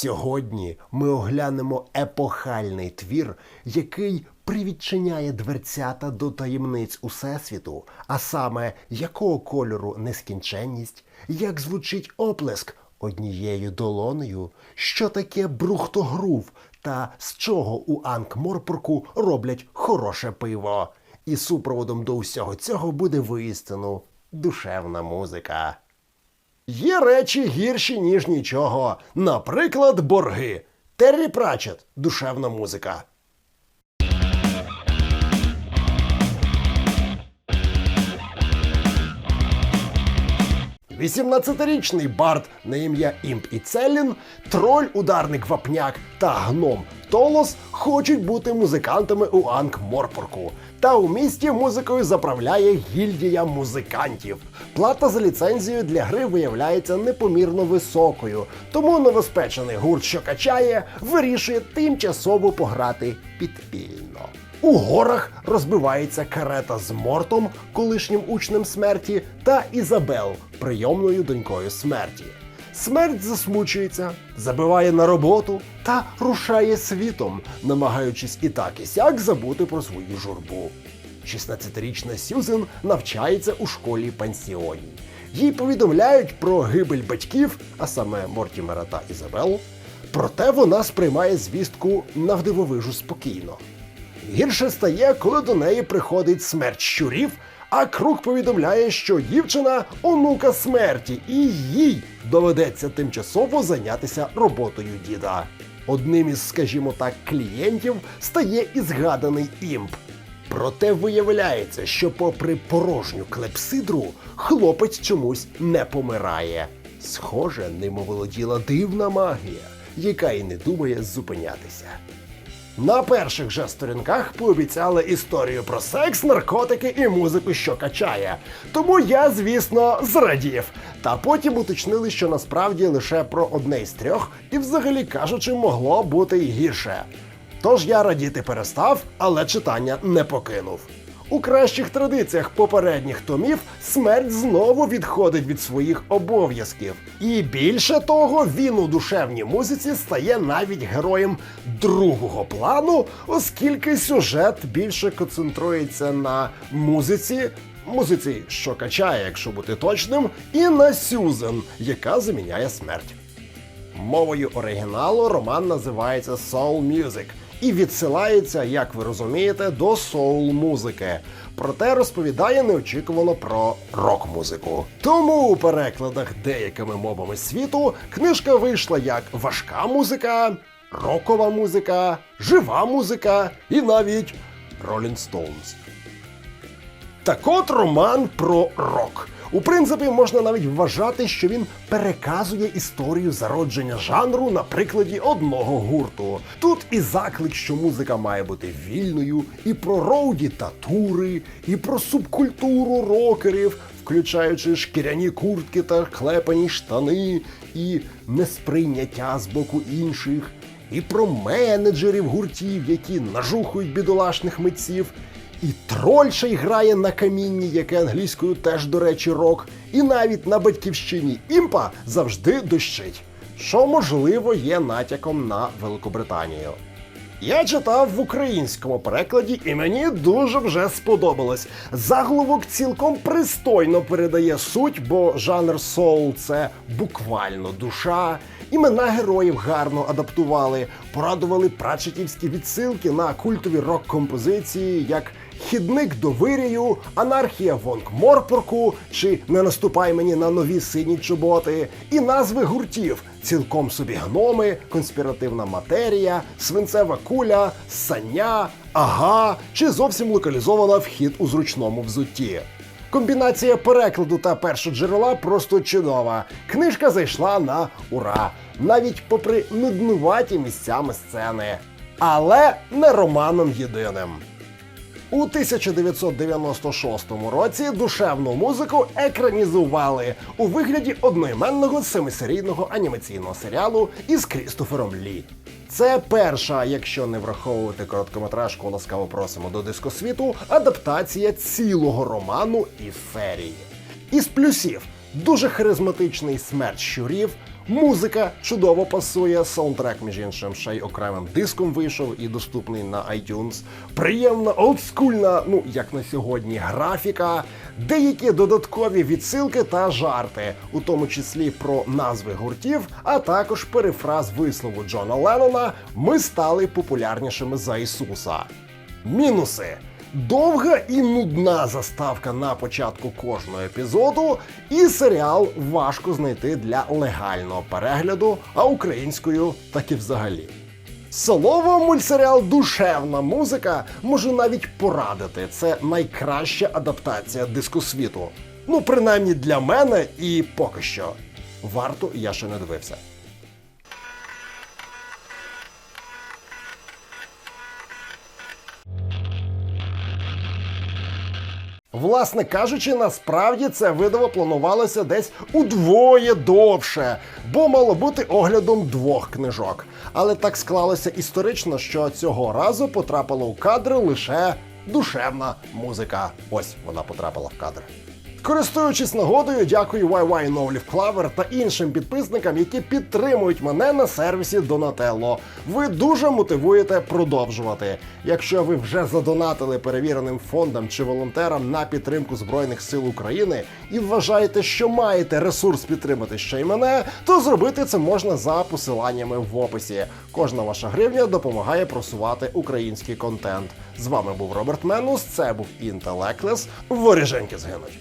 Сьогодні ми оглянемо епохальний твір, який привідчиняє дверцята до таємниць Усесвіту, а саме якого кольору нескінченність, як звучить оплеск однією долонею, що таке брухтогрув та з чого у Анкморпорку роблять хороше пиво. І супроводом до всього цього буде воістину душевна музика. Є речі гірші, ніж нічого. Наприклад, борги. Террі Прачет душевна музика. 18-річний Барт на ім'я Імп і Целлін, троль, ударник Вапняк та гном Толос хочуть бути музикантами у Анкморпорку. Та у місті музикою заправляє гільдія музикантів. Плата за ліцензію для гри виявляється непомірно високою, тому новоспечений гурт, що качає, вирішує тимчасово пограти підпільно. У горах розбивається карета з Мортом, колишнім учнем смерті, та Ізабел, прийомною донькою смерті. Смерть засмучується, забиває на роботу та рушає світом, намагаючись і так і сяк забути про свою журбу. 16-річна Сюзен навчається у школі пансіоні. Їй повідомляють про гибель батьків, а саме Мортімера та Ізабел. Проте вона сприймає звістку навдивовижу спокійно. Гірше стає, коли до неї приходить смерть щурів, а круг повідомляє, що дівчина онука смерті, і їй доведеться тимчасово зайнятися роботою діда. Одним із, скажімо так, клієнтів стає і згаданий імп. Проте виявляється, що, попри порожню клепсидру, хлопець чомусь не помирає. Схоже, ним оволоділа дивна магія, яка й не думає зупинятися. На перших же сторінках пообіцяли історію про секс, наркотики і музику, що качає. Тому я, звісно, зрадів. Та потім уточнили, що насправді лише про одне із трьох, і взагалі кажучи, могло бути й гірше. Тож я радіти перестав, але читання не покинув. У кращих традиціях попередніх томів смерть знову відходить від своїх обов'язків. І більше того, він у душевній музиці стає навіть героєм другого плану, оскільки сюжет більше концентрується на музиці, музиці, що качає, якщо бути точним, і на Сюзен, яка заміняє смерть. Мовою оригіналу роман називається Soul Music і відсилається, як ви розумієте, до соул-музики. Проте розповідає неочікувано про рок-музику. Тому у перекладах деякими мовами світу книжка вийшла як важка музика, рокова музика, жива музика і навіть Rolling Stones. Так от роман про рок. У принципі, можна навіть вважати, що він переказує історію зародження жанру на прикладі одного гурту. Тут і заклик, що музика має бути вільною, і про роуді та тури, і про субкультуру рокерів, включаючи шкіряні куртки та клепані штани, і несприйняття з боку інших, і про менеджерів гуртів, які нажухують бідолашних митців. І троль грає на камінні, яке англійською теж, до речі, рок, і навіть на батьківщині імпа завжди дощить, що можливо є натяком на Великобританію. Я читав в українському перекладі, і мені дуже вже сподобалось. Заголовок цілком пристойно передає суть, бо жанр соул це буквально душа. Імена героїв гарно адаптували, порадували прачетівські відсилки на культові рок-композиції, як Хідник до вирію, анархія в Онкморпорку чи Не наступай мені на нові сині чоботи, і назви гуртів цілком собі гноми, конспіративна матерія, свинцева куля, сання, ага чи зовсім локалізована вхід у зручному взутті. Комбінація перекладу та першоджерела просто чудова. Книжка зайшла на ура, навіть попри нуднуваті місцями сцени. Але не романом єдиним. У 1996 році душевну музику екранізували у вигляді одноіменного семисерійного анімаційного серіалу із Крістофером Лі. Це перша, якщо не враховувати короткометражку, ласкаво просимо до дискосвіту, адаптація цілого роману із серії. Із плюсів дуже харизматичний смерть щурів, Музика чудово пасує, саундтрек, між іншим, ще й окремим диском вийшов і доступний на iTunes. Приємна, олдскульна, ну як на сьогодні, графіка, деякі додаткові відсилки та жарти, у тому числі про назви гуртів, а також перефраз вислову Джона Леннона Ми стали популярнішими за Ісуса. Мінуси. Довга і нудна заставка на початку кожного епізоду, і серіал важко знайти для легального перегляду, а українською так і взагалі. Слово мультсеріал Душевна музика можу навіть порадити. Це найкраща адаптація дискосвіту. Ну, принаймні для мене, і поки що. Варто я ще не дивився. Власне кажучи, насправді це видово планувалося десь удвоє довше, бо мало бути оглядом двох книжок. Але так склалося історично, що цього разу потрапила у кадри лише душевна музика. Ось вона потрапила в кадр. Користуючись нагодою, дякую YY No Leaf Clover та іншим підписникам, які підтримують мене на сервісі Donatello. Ви дуже мотивуєте продовжувати. Якщо ви вже задонатили перевіреним фондам чи волонтерам на підтримку Збройних сил України і вважаєте, що маєте ресурс підтримати ще й мене, то зробити це можна за посиланнями в описі. Кожна ваша гривня допомагає просувати український контент. З вами був Роберт Менус, це був Інтелеклес. Воріженьки згинуть.